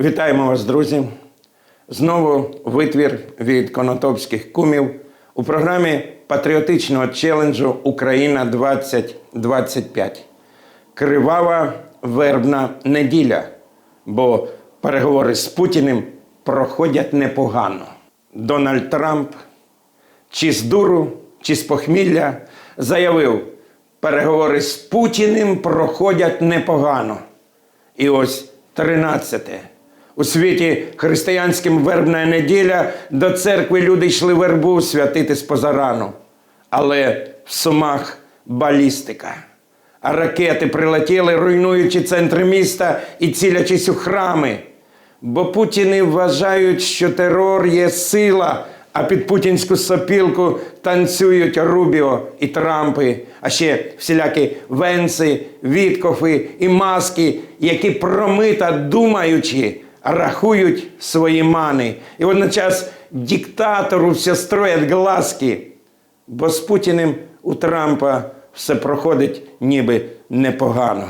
Вітаємо вас, друзі! Знову витвір від конотопських кумів у програмі патріотичного челенджу Україна 2025. Кривава вербна неділя, бо переговори з Путіним проходять непогано. Дональд Трамп чи з дуру, чи з похмілля заявив, переговори з Путіним проходять непогано. І ось 13. У світі християнським вербна неділя до церкви люди йшли вербу святити з позарану. Але в сумах балістика. А ракети прилетіли, руйнуючи центри міста і цілячись у храми. Бо путіни вважають, що терор є сила, а під путінську сопілку танцюють Рубіо і Трампи, а ще всілякі Венси, Віткофи і маски, які промита думаючи, рахують свої мани. І водночас диктатору все строять глазки, бо з Путіним у Трампа все проходить ніби непогано.